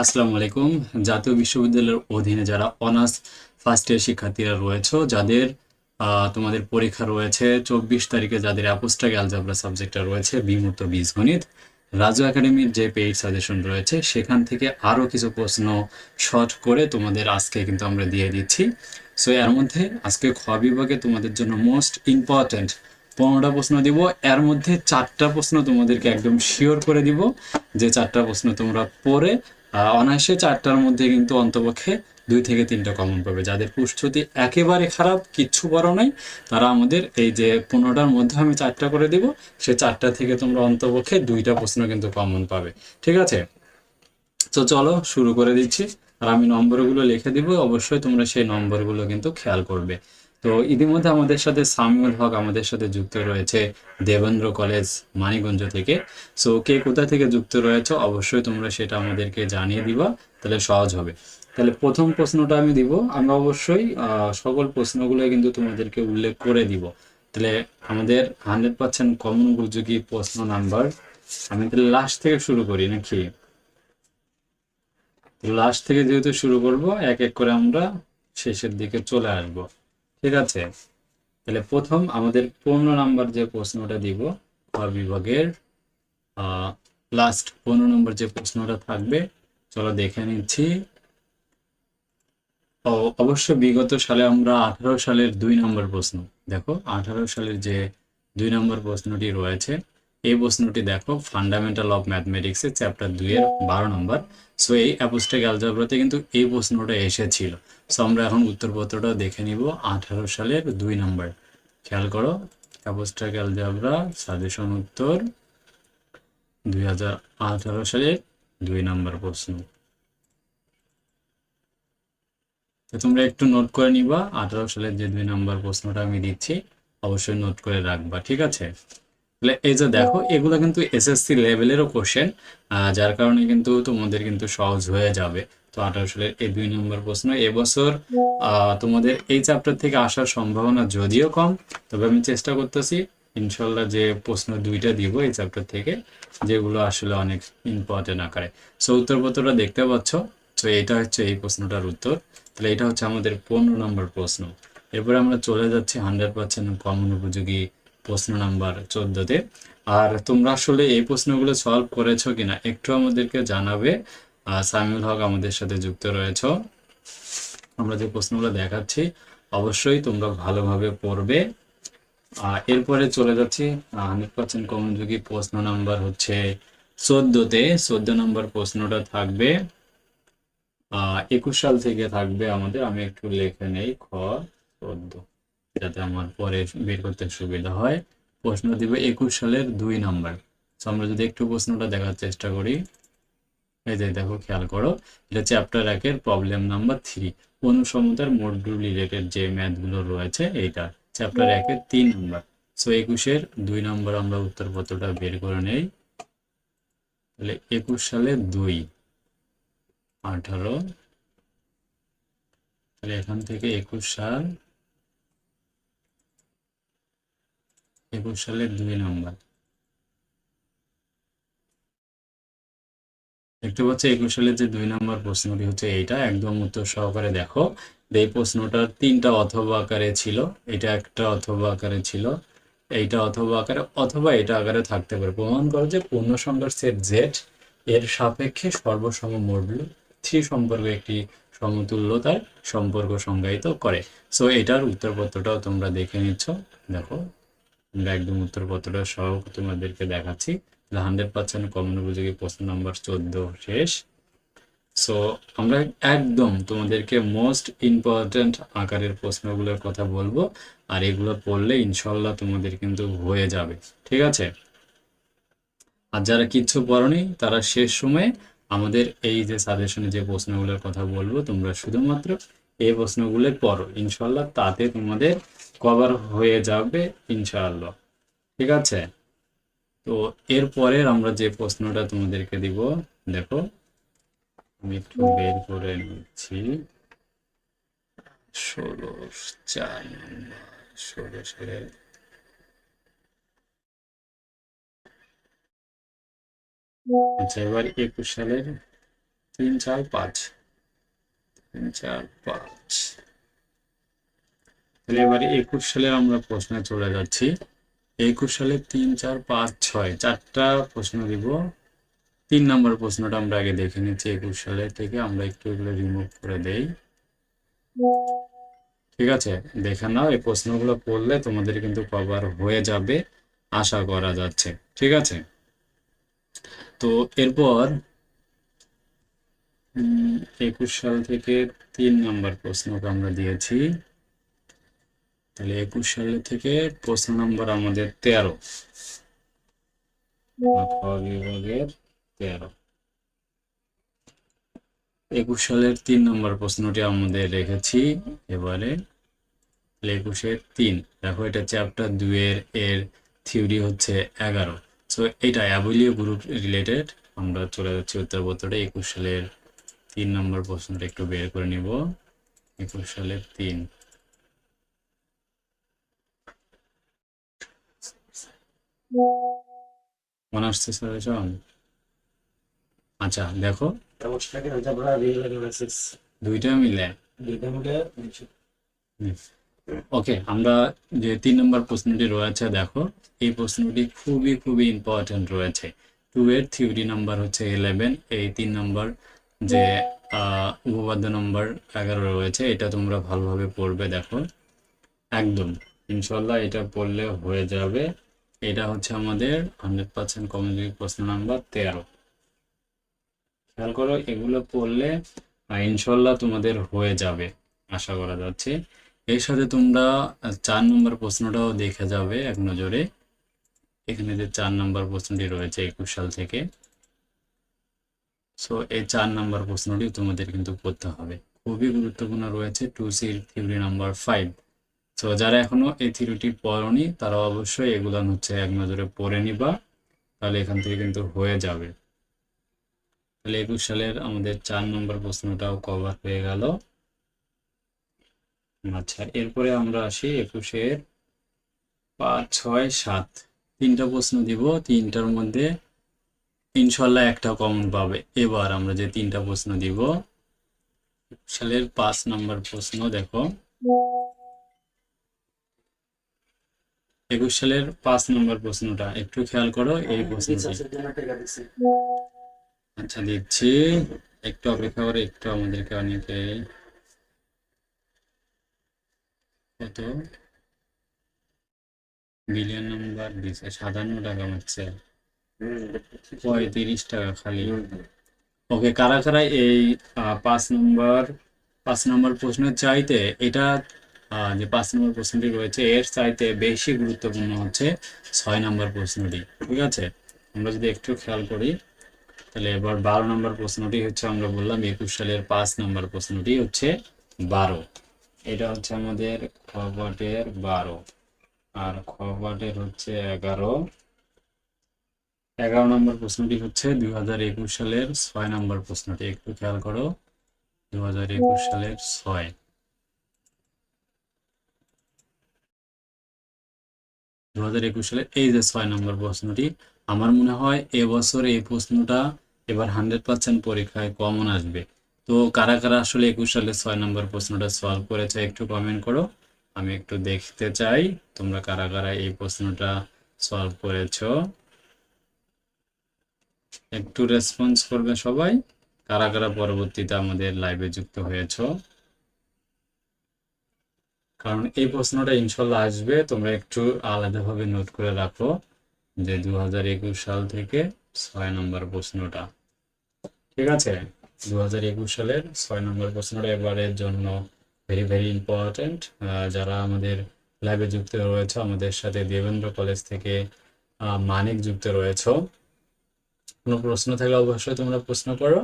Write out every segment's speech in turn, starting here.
আসসালামু আলাইকুম। জাতীয় বিশ্ববিদ্যালয়ের অধীনে যারা অনার্স ফার্স্ট ইয়ার শিক্ষার্থীরা রয়েছে, যাদের তোমাদের পরীক্ষা রয়েছে চব্বিশ তারিখে, যাদের অ্যাপোস্টাক অ্যালজাবরা সাবজেক্টটা রয়েছে বিমূর্ত বীজগণিত রাজু একাডেমির যে পেইড সাজেশন রয়েছে, সেখান থেকে আরও কিছু প্রশ্ন শর্ট করে তোমাদের আজকে কিন্তু আমরা দিয়ে দিচ্ছি। সো এর মধ্যে আজকে খ বিভাগে তোমাদের জন্য মোস্ট ইম্পর্ট্যান্ট পনেরোটা প্রশ্ন দিব। এর মধ্যে চারটা প্রশ্ন তোমাদেরকে একদম শিওর করে দিব যে চারটা প্রশ্ন তোমরা পড়ে অনায়াসে চারটার মধ্যে কিন্তু অন্তপক্ষে দুই থেকে তিনটা কমন পাবে। যাদের প্রস্তুতি একেবারে খারাপ, কিচ্ছু বড় নাই, তারা আমাদের এই যে পনেরোটার মধ্যে আমি চারটা করে দিব, সে চারটা থেকে তোমরা অন্তপক্ষে দুইটা প্রশ্ন কিন্তু কমন পাবে। ঠিক আছে? তো চলো, শুরু করে দিচ্ছি। আর আমি নম্বরগুলো লিখে দিব, অবশ্যই তোমরা সেই নম্বরগুলো কিন্তু খেয়াল করবে। তো ইতিমধ্যে আমাদের সাথে সামিউল হক আমাদের সাথে যুক্ত রয়েছে দেবেন্দ্র কলেজ মানিকগঞ্জ থেকে। সো কে কোথা থেকে যুক্ত রয়েছে অবশ্যই তোমরা সেটা আমাদেরকে জানিয়ে দিবা, তাহলে সহজ হবে। তাহলে প্রথম প্রশ্নটা আমি দিব। আমরা অবশ্যই সকল প্রশ্নগুলো কিন্তু তোমাদেরকে উল্লেখ করে দিব। তাহলে আমাদের হান্ড্রেড পার্সেন্ট কমন উপযোগী প্রশ্ন নাম্বার, আমি তাহলে লাস্ট থেকে শুরু করি নাকি? লাস্ট থেকে যেহেতু শুরু করব, এক এক করে আমরা শেষের দিকে চলে আসব। ঠিক আছে? তাহলে প্রথম আমাদের পনেরো নাম্বার যে প্রশ্নটা দিব বিভাগের লাস্ট পনেরো নম্বর যে প্রশ্নটা থাকবে, চলো দেখে নিচ্ছি। অবশ্য বিগত সালে আমরা আঠারো সালের দুই নম্বর প্রশ্ন, দেখো, আঠারো সালের যে দুই নম্বর প্রশ্নটি রয়েছে, এই প্রশ্নটি দেখো ফান্ডামেন্টাল অফ ম্যাথমেটিক্সের চ্যাপ্টার দুই এর বারো নম্বর। সো এই অ্যাপোস্টেক অ্যালজাব্রাতে কিন্তু এই প্রশ্নটা এসেছিল। সো আমরা এখন উত্তরপত্রটা দেখে নিব। আঠারো সালের দুই নম্বর। খেয়াল করো অ্যাপোস্টেক অ্যালজাব্রা সাজেশন উত্তর, দুই হাজার আঠারো সালের দুই নম্বর প্রশ্ন। তোমরা একটু নোট করে নিবা, আঠারো সালের যে দুই নম্বর প্রশ্নটা আমি দিচ্ছি, অবশ্যই নোট করে রাখবা, ঠিক আছে? তাহলে এই যে দেখো, এগুলো কিন্তু এসএসসি লেভেলেরও কোশ্চেন যার কারণে কিন্তু তোমাদের কিন্তু সহজ হয়ে যাবে। তো আঠারো সালের এই দুই নম্বর প্রশ্ন। এবছর তোমাদের এই চ্যাপ্টার থেকে আসার সম্ভাবনা যদিও কম, তবে আমি চেষ্টা করতেছি ইনশাল্লাহ যে প্রশ্ন দুইটা দিব এই চ্যাপ্টার থেকে, যেগুলো আসলে অনেক ইম্পর্টেন্ট আকারে। সো উত্তরপত্রটা দেখতে পাচ্ছ, তো এটা হচ্ছে এই প্রশ্নটার উত্তর। তাহলে এটা হচ্ছে আমাদের পনেরো নম্বর প্রশ্ন। এরপরে আমরা চলে যাচ্ছি হান্ড্রেড পার্সেন্ট কমন উপযোগী প্রশ্ন নাম্বার চোদ্দতে। আর তোমরা আসলে এই প্রশ্নগুলো সলভ করেছ কিনা একটু আমাদেরকে জানাবে। সামিউল হক আমাদের সাথে যুক্ত রয়েছে। আমরা যে প্রশ্নগুলো দেখাচ্ছি, অবশ্যই তোমরা ভালোভাবে পড়বে। এরপরে চলে যাচ্ছি হান্ড্রেড পার্সেন্ট কমন যোগী প্রশ্ন নাম্বার হচ্ছে চোদ্দতে। চোদ্দ নম্বর প্রশ্নটা থাকবে একুশ সাল থেকে থাকবে আমাদের। আমি একটু লিখে নেই, খ, চোদ্দ, যাতে আমার পরে বের করতে সুবিধা হয়। প্রশ্ন দিবে একুশ সালের দুই নাম্বার। আমরা যদি একটু প্রশ্নটা দেখার চেষ্টা করি। এই যে দেখো খেয়াল করো এটা চ্যাপ্টার একের প্রবলেম নাম্বার থ্রি অনুসমতার মডুল রিলেটেড যে ম্যাথগুলো রয়েছে এইটা চ্যাপ্টার একের তিন নম্বর সো একুশের দুই নম্বর আমরা উত্তরপত্রটা বের করে নেই। তাহলে একুশ সালের দুই আঠারো তাহলে এখান থেকে একুশ সাল একুশ সালের দুই নম্বর দেখতে পাচ্ছ, একুশ সালের যে দুই নম্বর প্রশ্নটি হচ্ছে এইটা। একদম উত্তর সহকারে দেখো। এই প্রশ্নটার তিনটা অথবা আকারে ছিল। এটা একটা অথবা আকারে ছিল। এইটা অথবা আকারে, অথবা এটা আকারে থাকতে পারে। প্রমাণ করো যে পূর্ণ সংখ্যার সেট জেড এর সাপেক্ষে সর্বসম মডুল থ্রি সম্পর্ক একটি সমতুল্যতার সম্পর্ক সংজ্ঞায়িত করে। সো এটার উত্তরপত্রটাও তোমরা দেখে নিচ্ছ। দেখো, আমরা একদম উত্তরপত্রটা সহ তোমাদেরকে দেখাচ্ছি। হান্ড্রেড পার্সেন্ট কমন উপযোগী প্রশ্ন নাম্বার চোদ্দ, শেষ। সো আমরা একদম তোমাদেরকে মোস্ট ইম্পর্ট্যান্ট আকারের প্রশ্নগুলোর কথা বলব, আর এগুলো পড়লে ইনশাল্লাহ তোমাদের কিন্তু হয়ে যাবে। ঠিক আছে? আর যারা কিচ্ছু পড়নি, তারা শেষ সময়ে আমাদের এই যে সাজেশনে যে প্রশ্নগুলোর কথা বলব, তোমরা শুধুমাত্র এই প্রশ্নগুলো পড়ো। ইনশাল্লাহ তাতে তোমাদের কভার হয়ে যাবে ইনশাআল্লাহ ঠিক আছে? তো এরপরের আমরা যে প্রশ্নটা তোমাদেরকে দিব, দেখো, আমি একটু বের করে নিচ্ছি। ষোলো, চার নম্বর, ষোলো সালের আচ্ছা এবার একুশ সালের তিন, চার, পাঁচ। তিন, চার, পাঁচ। তাহলে এবারে একুশ সালে আমরা প্রশ্নে চলে যাচ্ছি। একুশ সালে তিন, চার, পাঁচ, ছয়, চারটা প্রশ্ন দিব। তিন নম্বর প্রশ্নটা আমরা আগে দেখে নিচ্ছি একুশ সালে থেকে, আমরা একটু এগুলো রিমুভ করে দেই। ঠিক আছে, দেখে নাও, এই প্রশ্নগুলো পড়লে তোমাদের কিন্তু কভার হয়ে যাবে, আশা করা যাচ্ছে। ঠিক আছে? তো এরপর একুশ সাল থেকে তিন নম্বর প্রশ্নটা আমরা দিয়েছি। তাহলে একুশ সাল থেকে প্রশ্ন নম্বর আমাদের তেরো। বিভাগের তেরো। একুশ সালের তিন নম্বর প্রশ্নটি আমাদের রেখেছি। এবারে একুশের তিন। দেখো, এটা চ্যাপ্টার দুয়ের এর থিওরি হচ্ছে এগারো। সো এটা অ্যাবলিও গ্রুপ রিলেটেড। আমরা চলে যাচ্ছি উত্তরপত্রটা একুশ সালের তিন নম্বর প্রশ্নটা একটু বের করে নিব। একুশ সালের তিন। আসছে সাজেশন আচ্ছা দেখো। দুইটা মিলে। ওকে, আমরা যে তিন নম্বর প্রশ্নটি রয়েছে, দেখো। এই প্রশ্নটি খুবই খুবই ইম্পর্টেন্ট রয়েছে। টু এর থিওরি নাম্বার হচ্ছে ইলেভেন এই তিন নম্বর যে উপপাদ্য নম্বর এগারো রয়েছে, এটা তোমরা ভালোভাবে পড়বে, দেখো। একদম। ইনশাল্লাহ এটা পড়লে হয়ে যাবে। এটা হচ্ছে আমাদের হান্ড্রেড পার্সেন্ট কমিউনিটি প্রশ্ন নাম্বার তেরো। খেয়াল করো, এগুলো পড়লে ইনশাল্লাহ তোমাদের হয়ে যাবে, আশা করা যাচ্ছে। এর সাথে তোমরা চার নম্বর প্রশ্নটাও দেখে যাবে এক নজরে। এখানে যে চার নম্বর প্রশ্নটি রয়েছে একুশ সাল থেকে। সো এই চার নম্বর প্রশ্নটি তোমাদের কিন্তু করতে হবে। খুবই গুরুত্বপূর্ণ রয়েছে টু সির থিওরি নাম্বার ফাইভ সো যারা এখনও এই থিওরিটি পড়নি, তারা অবশ্যই এগুলো হচ্ছে এক নজরে পড়ে নিবা, তাহলে এখান থেকে কিন্তু হয়ে যাবে। তাহলে একুশ সালের আমাদের চার নম্বর প্রশ্নটাও কভার হয়ে গেল। আচ্ছা এরপরে আমরা আসি একুশের পাঁচ, ছয়, সাত। তিনটা প্রশ্ন দিব, তিনটার মধ্যে ইনশাল্লাহ একটা কমন পাবে। এবার আমরা যে তিনটা প্রশ্ন দিব সালের পাঁচ নম্বর প্রশ্ন দেখো। একুশ সালের পাঁচ নম্বর প্রশ্নটা একটু খেয়াল করো এই প্রশ্নটি। টাকা দিচ্ছি। আচ্ছা দিচ্ছি। একটু অপেক্ষা করে একটু আমাদেরকে অনেকে কত? বিলিয়ন নাম্বার দিছে সাতান্ন টাকা হচ্ছে পঁয়ত্রিশ টাকা খালি। ওকে কারা কারা এই পাঁচ নম্বর পাঁচ নম্বর প্রশ্নের চাইতে এটা যে পাঁচ নম্বর প্রশ্নটি রয়েছে, এর চাইতে বেশি গুরুত্বপূর্ণ হচ্ছে ছয় নম্বর প্রশ্নটি, ঠিক আছে? আমরা যদি একটু খেয়াল করি, তাহলে এবার বারো নম্বর প্রশ্নটি হচ্ছে, আমরা বললাম একুশ সালের পাঁচ নম্বর প্রশ্নটি হচ্ছে বারো। এটা হচ্ছে আমাদের খবটের বারো, আর খবটের হচ্ছে এগারো। এগারো নম্বর প্রশ্নটি হচ্ছে দুই হাজার একুশ সালের ছয় নম্বর প্রশ্নটি, একটু খেয়াল করো দু হাজার একুশ সালের ছয়। দু হাজার একুশ সালের এই যে ছয় নম্বর প্রশ্নটি, আমার মনে হয় এবছর এই প্রশ্নটা এবার হান্ড্রেড পার্সেন্ট পরীক্ষায় কমন আসবে। তো কারা কারা আসলে একুশ সালে ছয় নম্বর প্রশ্নটা সলভ করেছে একটু কমেন্ট করো। আমি একটু দেখতে চাই তোমরা কারা কারা এই প্রশ্নটা সলভ করেছ। একটু রেসপন্স করবে সবাই। কারা কারা পরবর্তীতে আমাদের লাইভে যুক্ত হয়েছো। কারণ এই প্রশ্নটা ইনশাল্লাহ আসবে, তোমরা একটু আলাদাভাবে নোট করে রাখো যে দু হাজার একুশ সাল থেকে ছয় নম্বর প্রশ্নটা। ঠিক আছে? দু হাজার একুশ সালের ছয় নম্বর প্রশ্নটা এবারের জন্য ভেরি ভেরি ইম্পর্ট্যান্ট যারা আমাদের লাইভে যুক্ত রয়েছে, আমাদের সাথে দেবেন্দ্র কলেজ থেকে মানিক যুক্ত রয়েছে। কোনো প্রশ্ন থাকলে অবশ্যই তোমরা প্রশ্ন করো।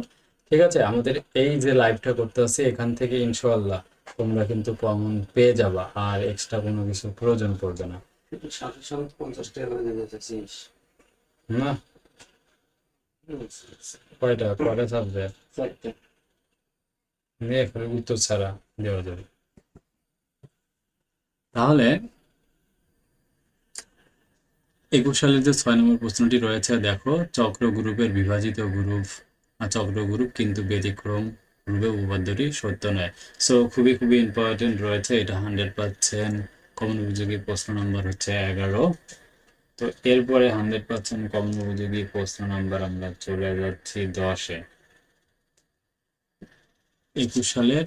ঠিক আছে? আমাদের এই যে লাইভটা করতে আছে এখান থেকে ইনশাআল্লাহ তোমরা কিন্তু কমন পেয়ে যাবা আর এক্সট্রা কোনো কিছু প্রয়োজন পড়বে না। না। কয়টা কয়টা সাবজেক্ট উত্তর ছাড়া দেওয়া যাবে। তাহলে একুশ সালের যে ছয় নম্বর প্রশ্নটি রয়েছে দেখো চক্র গ্রুপের বিভাজিত গ্রুপ চক্র গ্রুপ কিন্তু ব্যতিক্রম গ্রুপে উপাদ্যটি সত্য নয়। সো খুবই খুবই ইম্পর্টেন্ট রয়েছে এটা হান্ড্রেড পার্সেন্ট কমন উপযোগী প্রশ্ন নম্বর হচ্ছে এগারো। তো এরপরে হান্ড্রেড পার্সেন্ট কমন উপযোগী প্রশ্ন নাম্বার আমরা চলে যাচ্ছি দশে। একুশ সালের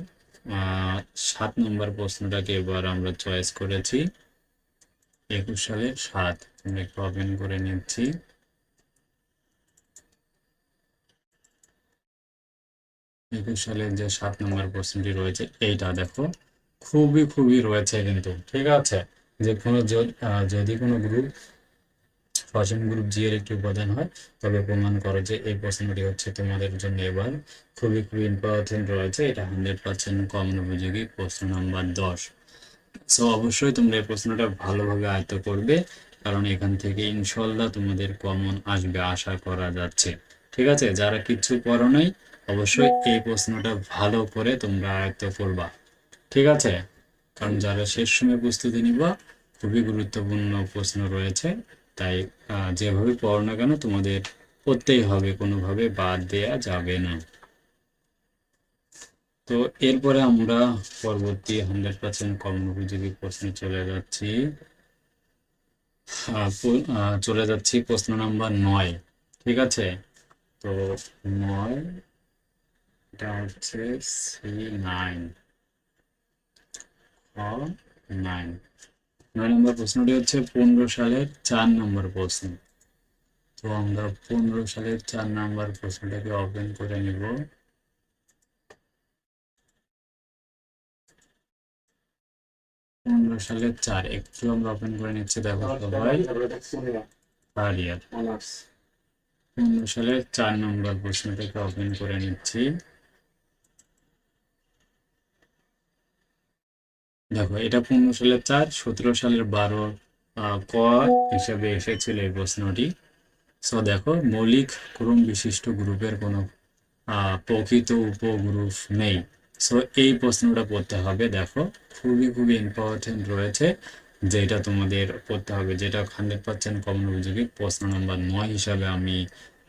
সাত নম্বর প্রশ্নটাকে এবার আমরা চয়েস করেছি। একুশ সালের সাত আমরা একটু ওপেন করে নিচ্ছি। একুশ সালের যে সাত নম্বর প্রশ্নটি রয়েছে, এইটা দেখো। খুবই খুবই রয়েছে কিন্তু, ঠিক আছে? যে কোনো যদি কোনো গ্রুপ ফসল গ্রুপ জি এর একটি উপাদান হয়, তবে প্রমাণ করো যে এই প্রশ্নটি হচ্ছে তোমাদের জন্য এবার খুবই খুবই ইম্পর্টেন্ট রয়েছে। এটা হান্ড্রেড পার্সেন্ট কমন উপযোগী প্রশ্ন নাম্বার দশ। সো অবশ্যই তোমরা এই প্রশ্নটা ভালোভাবে আয়ত্ত করবে, কারণ এখান থেকে ইনশাল্লাহ তোমাদের কমন আসবে, আশা করা যাচ্ছে। ঠিক আছে? যারা কিচ্ছু পড়ো নাই অবশ্যই এই প্রশ্নটা ভালো করে তোমরা আয়ত্ত করবা। ঠিক আছে? কারণ যারা শেষ সময় প্রস্তুতি নিবা, খুবই গুরুত্বপূর্ণ প্রশ্ন রয়েছে। তাই যেভাবে পড়ো না কেন তোমাদের পড়তেই হবে, কোনোভাবে বাদ দেয়া যাবে না। তো এরপরে আমরা পরবর্তী হান্ড্রেড পার্সেন্ট কমন উপযোগী প্রশ্নে চলে যাচ্ছি। চলে যাচ্ছি প্রশ্ন নাম্বার নয়। ঠিক আছে? তো নয় এটা হচ্ছে সি নয় নম্বর প্রশ্নটি হচ্ছে পনেরো সালের চার নম্বর প্রশ্ন। তো আমরা পনেরো সালের চার নম্বর প্রশ্নটাকে ওপেন করে নিব। পনেরো সালের চার, একটু আমরা ওপেন করে নিচ্ছি, দেখো সবাই। পনেরো সালের চার নম্বর প্রশ্নটাকে ওপেন করে নিচ্ছি। দেখো, এটা পনেরো সালের চার, সতেরো সালের বারো ক হিসাবে এসেছিল এই প্রশ্নটি। সো দেখো, মৌলিক ক্রম বিশিষ্ট গ্রুপের কোনো প্রকৃত উপগ্রুপ নেই। সো এই প্রশ্নটা পড়তে হবে। দেখো, খুবই খুবই ইম্পর্টেন্ট রয়েছে যেটা তোমাদের পড়তে হবে, যেটা হান্ড্রেড পার্সেন্ট কমন উপযোগী। প্রশ্ন নম্বর নয় হিসাবে আমি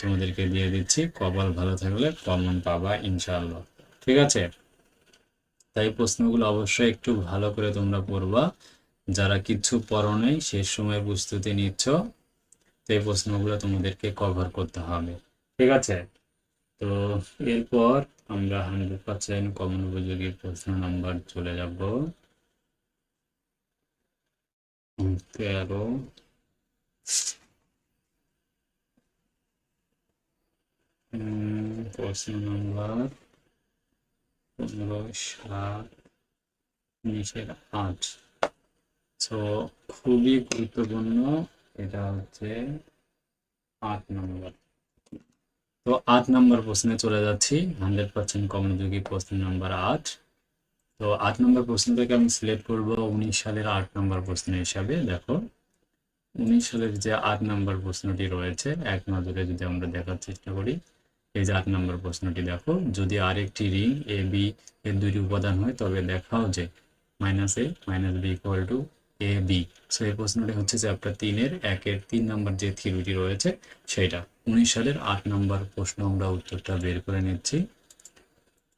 তোমাদেরকে দিয়ে দিচ্ছি। কপাল ভালো থাকলে কমন পাবা ইনশাল্লাহ ঠিক আছে? তাই প্রশ্নগুলো অবশ্যই একটু ভালো করে তোমরা পড়বা। যারা কিচ্ছু পড়ো নেই শেষ সময় প্রস্তুতি নিচ্ছ। তো প্রশ্নগুলো তোমাদেরকে কভার করতে হবে। ঠিক আছে? তো এরপর আমরা হান্ড্রেড পার্সেন্ট কমন উপযোগী প্রশ্ন নাম্বার চলে যাব। তেরো। প্রশ্ন নাম্বার পনেরো, সাত, উনিশের আট। তো খুবই গুরুত্বপূর্ণ এটা হচ্ছে আট নম্বর। তো আট নম্বর প্রশ্নে চলে যাচ্ছি, হান্ড্রেড পার্সেন্ট কমনোযোগী প্রশ্ন নাম্বার আট। তো আট নম্বর প্রশ্ন থেকে আমি সিলেক্ট করব উনিশ সালের আট নম্বর প্রশ্ন হিসাবে, দেখো। উনিশ সালের যে আট নম্বর প্রশ্নটি রয়েছে, এক নজরে যদি আমরা দেখার চেষ্টা করি এই যে আট নম্বর প্রশ্নটি দেখো, যদি আরেকটি রিং এ বি এর দুইটি উপাদান হয়, তবে দেখাও যে minus A minus B equal to A B so এই প্রশ্নটি হচ্ছে চ্যাপ্টার তিনের একের তিন নম্বর যে থিওরিটি রয়েছে সেটা উনিশ সালের আট নম্বর প্রশ্ন আমরা উত্তরটা বের করে নিচ্ছি।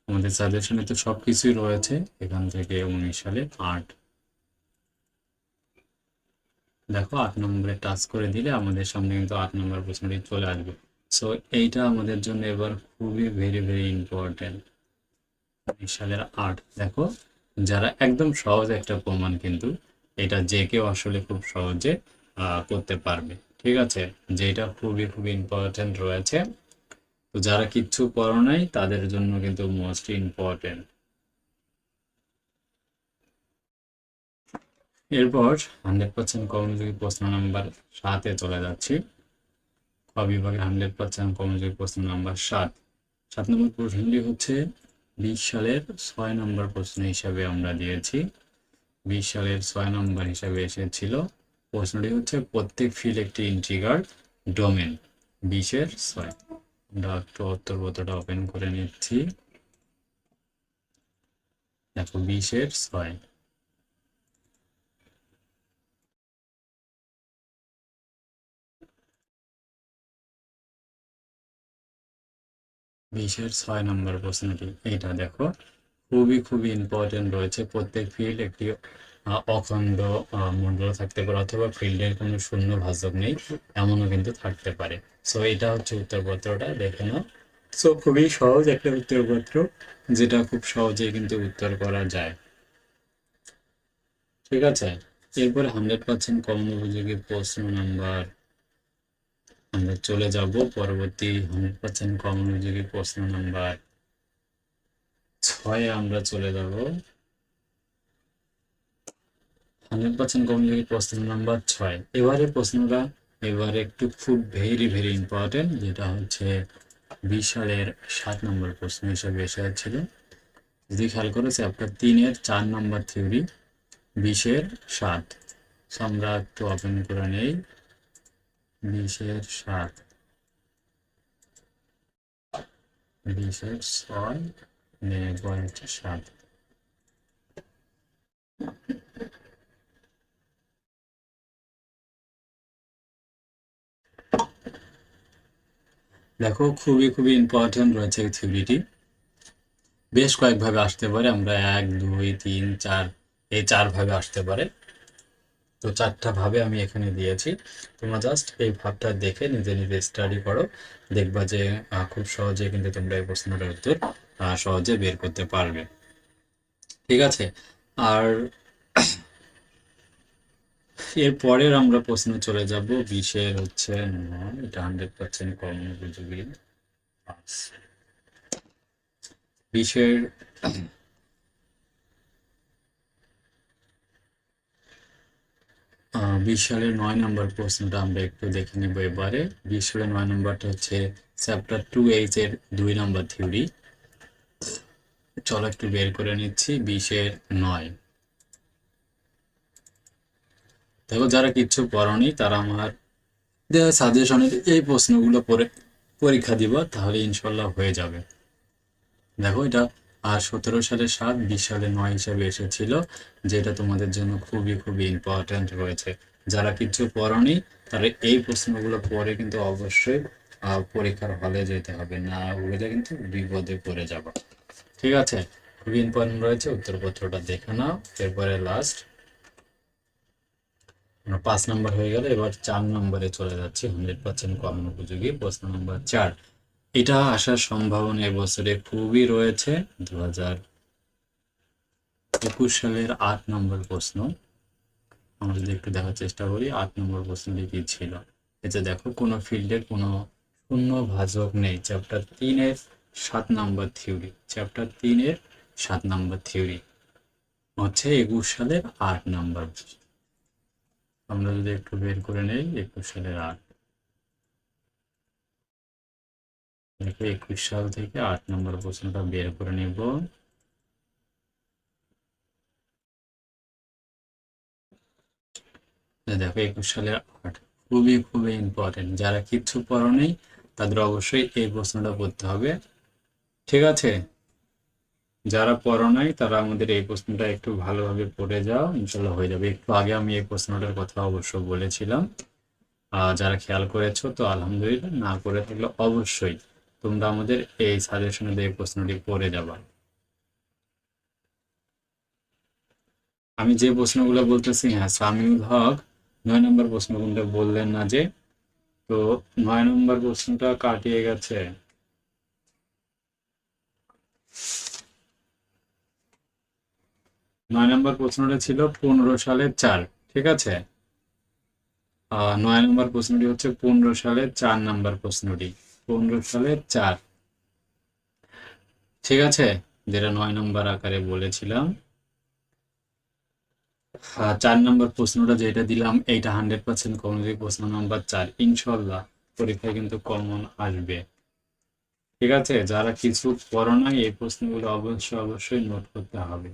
আমাদের সাজেশনে তো সব কিছুই রয়েছে, এখান থেকে উনিশ সালে আট। দেখো, আট নম্বরে টাচ করে দিলে আমাদের সামনে কিন্তু আট নম্বর প্রশ্নটি চলে আসবে। সো এইটা আমাদের জন্য এবার খুবই ভেরি ভেরি ইম্পর্টেন্ট উনিশ সালের আট দেখো, যারা একদম সহজ একটা প্রমাণ কিন্তু, এটা যে কেউ আসলে খুব সহজে করতে পারবে, ঠিক আছে? যেটা খুবই খুবই ইম্পর্টেন্ট রয়েছে। তো যারা কিচ্ছু পড়ো নাই, তাদের জন্য কিন্তু মোস্ট ইম্পর্টেন্ট এরপর হান্ড্রেড পার্সেন্ট কর্মযোগী প্রশ্ন নাম্বার সাতে চলে যাচ্ছি। ক বিভাগের হান্ড্রেড পার্সেন্ট কর্মযোগী প্রশ্ন নাম্বার সাত। সাত নম্বর প্রশ্নটি হচ্ছে, বিশ সালের ছয় নম্বর প্রশ্ন হিসাবে আমরা দিয়েছি। বিশ সালের ছয় নম্বর হিসাবে এসেছিল। প্রশ্নটি হচ্ছে, প্রত্যেক ফিল্ড একটি ইন্টিগ্রাল ডোমেন বিশের ছয়। আমরা একটু উত্তরপত্রটা ওপেন করে নিচ্ছি। দেখো, বিশের ছয়। বিশের ছয় নম্বর প্রশ্নটি এইটা দেখো। খুবই খুবই ইম্পর্টেন্ট রয়েছে। প্রত্যেক ফিল্ড একটি অখণ্ড আহ, মণ্ডল থাকতে পারে অথবা ফিল্ডের কোনো শূন্য ভাজক নেই এমনও কিন্তু থাকতে পারে। সো এটা হচ্ছে উত্তরপত্রটা দেখে নাও। সো খুবই সহজ একটা উত্তরপত্র যেটা খুব সহজেই কিন্তু উত্তর করা যায়। ঠিক আছে? এরপরে হান্ড্রেড পার্সেন্ট কমন উপযোগী প্রশ্ন নাম্বার আমরা চলে যাব পরবর্তী হান্ড্রেড পার্সেন্ট কমন উপযোগী প্রশ্ন নাম্বার ছয়ে আমরা চলে যাব। হান্ড্রেড পার্সেন্ট কমন উপযোগী প্রশ্ন নাম্বার ছয়। এবারে প্রশ্নটা এবারে একটু খুব ভেরি ভেরি ইম্পর্টেন্ট যেটা হচ্ছে বিশ সালের সাত নম্বর প্রশ্ন হিসেবে এসেছিল যদি খেয়াল করো চ্যাপ্টার তিনের চার নম্বর থিওরি বিশের সাত। আমরা একটু ওপেন করে নেই। বিশের সাত বিশের ছয় হচ্ছে সাত দেখো, খুবই খুবই ইম্পর্টেন্ট রয়েছে এই থিওরিটি বেশ কয়েকভাবে আসতে পারে, আমরা এক, দুই, তিন, চার, এই চার ভাবে আসতে পারে। তো চারটা ভাবে আমি এখানে দিয়েছি। তোমরা জাস্ট এই ভাবটা দেখে নিজে নিজে স্টাডি করো। দেখবা যে খুব সহজে কিন্তু তোমরা এই প্রশ্নটার উত্তর সহজে বের করতে পারবে। ঠিক আছে? আর এরপরের আমরা প্রশ্ন চলে যাব, বিশের হচ্ছে এটা হান্ড্রেড পার্সেন্ট পাঁচ। বিশের বিশ সালের নয় নম্বর প্রশ্নটা আমরা একটু দেখে নিব এবারে। বিশ সালের নয় নম্বরটা হচ্ছে চ্যাপ্টার টু এইচ এর দুই নম্বর থিওরি চলো একটু বের করে নিচ্ছি, বিশের নয়। দেখো, যারা কিচ্ছু পড়নি, তারা আমার দেওয়া সাজেশনের এই প্রশ্নগুলো পরে পরীক্ষা দিব, তাহলে ইনশাল্লাহ হয়ে যাবে। দেখো, এটা আর সতেরো সালে সাত বিশ সালে নয় হিসাবে এসেছিল, যেটা তোমাদের জন্য খুবই খুবই ইম্পর্ট্যান্ট রয়েছে। যারা কিছু পড়নি তারা এই প্রশ্নগুলো পড়ে কিন্তু অবশ্যই পরীক্ষার হলে যেতে হবে, না হলে কিন্তু বিপদে পড়ে যাবে। ঠিক আছে? খুবই ইম্পর্টেন্ট রয়েছে, উত্তরপত্রটা দেখে নাও, এরপরে লাস্ট পাঁচ নম্বর হয়ে গেল, এবার চার নম্বরে চলে যাচ্ছি হান্ড্রেড পার্সেন্ট কমন উপযোগী। প্রশ্ন নম্বর চার এটা আসার সম্ভাবনা এবছরে খুবই রয়েছে। দু হাজার একুশ সালের আট নম্বর প্রশ্ন। আমরা যদি একটু দেখার চেষ্টা করি, আট নম্বর প্রশ্নটি কি ছিল? এতে দেখো, কোনো ফিল্ডের কোনো শূন্য ভাজক নেই। চ্যাপ্টার তিনের সাত নম্বর থিওরি চ্যাপ্টার তিনের সাত নম্বর থিওরি হচ্ছে একুশ সালের আট নম্বর আমরা যদি একটু বের করে নেই, একুশ সালের আট। দেখো একুশ সাল থেকে আট নম্বর প্রশ্নটা বের করে নেব। দেখো, একুশ সালের আট খুবই খুবই ইম্পর্টেন্ট যারা কিচ্ছু পড়ো তাদের অবশ্যই এই প্রশ্নটা পড়তে হবে। ঠিক আছে? যারা পড়ো নাই তারা আমাদের এই প্রশ্নটা একটু ভালোভাবে পড়ে যাও ইনশাল্লাহ হয়ে যাবে। একটু আগে আমি এই প্রশ্নটার কথা অবশ্য বলেছিলাম। যারা খেয়াল করেছ, তো আলহামদুলিল্লাহ, না করে থাকলে অবশ্যই তোমরা আমাদের এই সাজেশনে দিয়ে প্রশ্নটি পড়ে যাবা। আমি যে প্রশ্নগুলো বলতেছি হ্যাঁ সামিউল হক, নয় নম্বর প্রশ্নগুলো বললেন না যে, তো নয় নম্বর প্রশ্নটা কাটিয়ে গেছে। নয় নম্বর প্রশ্নটা ছিল পনেরো সালের চার, ঠিক আছে? নয় নম্বর প্রশ্নটি হচ্ছে পনেরো সালের চার নম্বর প্রশ্নটি। পনেরো সালের চার। ঠিক আছে? যেটা নয় নম্বর আকারে বলেছিলাম। চার নম্বর প্রশ্নটা যেটা দিলাম, এইটা হান্ড্রেড পার্সেন্ট কমন প্রশ্ন নাম্বার চার। ইনশাল্লাহ পরীক্ষায় কিন্তু কমন আসবে। ঠিক আছে? যারা কিছু পড়ো নাই, এই প্রশ্নগুলো অবশ্যই অবশ্যই নোট করতে হবে।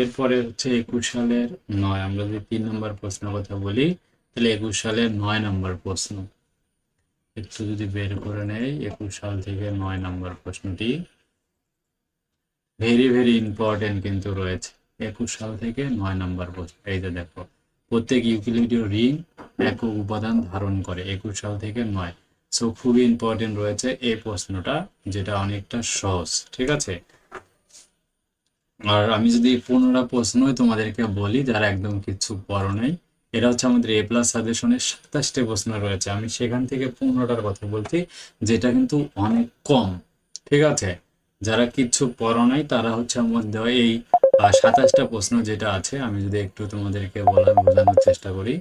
এরপরে হচ্ছে একুশ সালের নয়, আমরা যদি তিন নম্বর প্রশ্নের কথা বলি, তাহলে একুশ সালের নয় নম্বর প্রশ্ন। একটু যদি বের করে নেই, একুশ সাল থেকে নয় নম্বর প্রশ্নটি। ভেরি ভেরি ইম্পর্টেন্ট কিন্তু রয়েছে। একুশ সাল থেকে নয় নম্বর প্রশ্ন। এই যে দেখো, প্রত্যেক ইউক্লিডীয় রিং এক উপাদান ধারণ করে একুশ সাল থেকে নয়। সো খুবই ইম্পর্টেন্ট রয়েছে এই প্রশ্নটা, যেটা অনেকটা সহজ, ঠিক আছে? আর আমি যদি পনেরোটা প্রশ্নই তোমাদেরকে বলি, যারা একদম কিছু পড়ো নাই এটা হচ্ছে আমাদের এ প্লাস সাজেশনের সাতাশটি প্রশ্ন রয়েছে। আমি সেখান থেকে পনেরোটার কথা বলছি, যেটা কিন্তু অনেক কম, ঠিক আছে? যারা কিছু পড়ো নাই, তারা হচ্ছে মধ্যে এই সাতাশটা প্রশ্ন যেটা আছে, আমি যদি একটু তোমাদেরকে বলা, বোঝানোর চেষ্টা করি।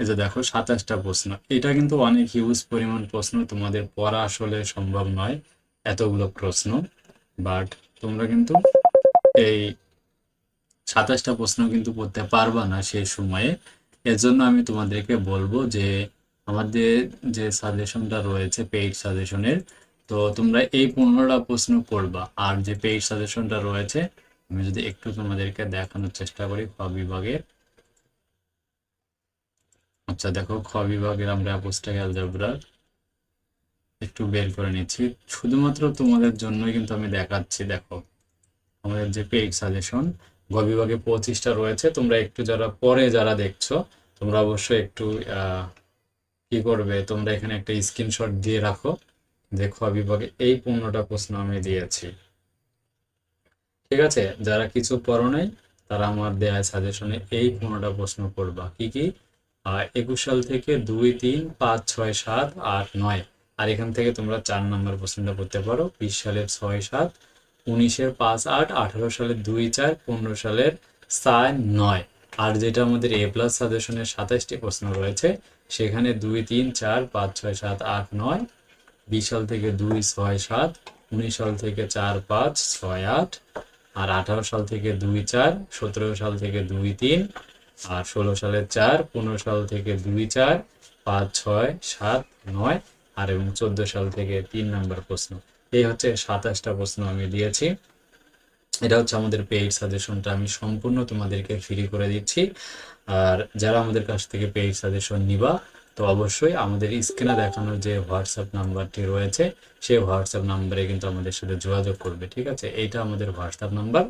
এই যে দেখো, সাতাশটা প্রশ্ন। এটা কিন্তু অনেক হিউজ পরিমাণ প্রশ্ন, তোমাদের পড়া আসলে সম্ভব নয়, এতগুলো প্রশ্ন। বাট তোমরা কিন্তু এই সাতাশটা প্রশ্ন কিন্তু পড়তে পারবা না সেই সময়ে। এর জন্য আমি তোমাদেরকে বলব যে, আমাদের যে সাজেশনটা রয়েছে পেইড সাজেশনের, তো তোমরা এই পনেরোটা প্রশ্ন করবা। আর যে পেইড সাজেশনটা রয়েছে, আমি যদি একটু তোমাদেরকে দেখানোর চেষ্টা করি খ বিভাগের আচ্ছা দেখো, খ বিভাগের আমরা অ্যাপোস্টাক অ্যালজেব্রার একটু বের করে নিচ্ছি। শুধুমাত্র তোমাদের জন্যই কিন্তু আমি দেখাচ্ছি, দেখো। আমাদের যে পেইড সাজেশন গ বিভাগে পঁচিশটা রয়েছে। তোমরা একটু যারা পরে যারা দেখছ, তোমরা অবশ্যই একটু কি করবে, তোমরা এখানে একটা স্ক্রিনশট দিয়ে রাখো। যে খ বিভাগে এই পনেরোটা প্রশ্ন আমি দিয়েছি। ঠিক আছে? যারা কিছু পড়ো নাই, তারা আমার দেয়া সাজেশনে এই পনেরোটা প্রশ্ন করবা। কি কি? একুশ সাল থেকে দুই, তিন, পাঁচ, ছয়, সাত, আট, নয়। আর এখান থেকে তোমরা চার নম্বর প্রশ্নটা করতে পারো। বিশ সালের ছয়, সাত উনিশের পাঁচ আট, আঠারো সালের দুই চার, পনেরো সালের চার নয়। আর যেটা আমাদের এ প্লাস সাজেশনের সাতাশটি প্রশ্ন রয়েছে, সেখানে দুই, তিন, চার, পাঁচ, ছয়, সাত, আট, নয় বিশ সাল থেকে দুই, ছয়, সাত, উনিশ সাল থেকে চার, পাঁচ, ছয়, আট, আর আঠারো সাল থেকে দুই, চার, সতেরো সাল থেকে দুই, তিন, আর ষোলো সালের চার, পনেরো সাল থেকে দুই, চার, পাঁচ, ছয়, সাত, নয়, আর এবং চোদ্দ সাল থেকে তিন নম্বর প্রশ্ন। এই হচ্ছে সাতাশটা প্রশ্ন আমি দিয়েছি। এটা হচ্ছে আমাদের পেইড সাজেশনটা আমি সম্পূর্ণ তোমাদেরকে ফ্রি করে দিচ্ছি। আর যারা আমাদের কাছ থেকে পেইড সাজেশন নিবা, তো অবশ্যই আমাদের স্ক্রিনে দেখানো যে হোয়াটসঅ্যাপ নাম্বারটি রয়েছে, সেই হোয়াটসঅ্যাপ নাম্বারে কিন্তু আমাদের সাথে যোগাযোগ করবে, ঠিক আছে? এইটা আমাদের WhatsApp number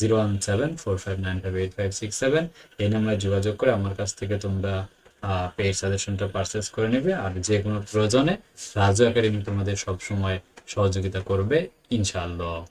zero one seven four five nine five eight five six seven এই নাম্বারে যোগাযোগ করে আমার কাছ থেকে তোমরা পেইড সাজেশনটা পারচেস করে নেবে। আর যে কোনো প্রয়োজনে রাজু একাডেমি তোমাদের সবসময় সহযোগিতা করবে ইনশাআল্লাহ।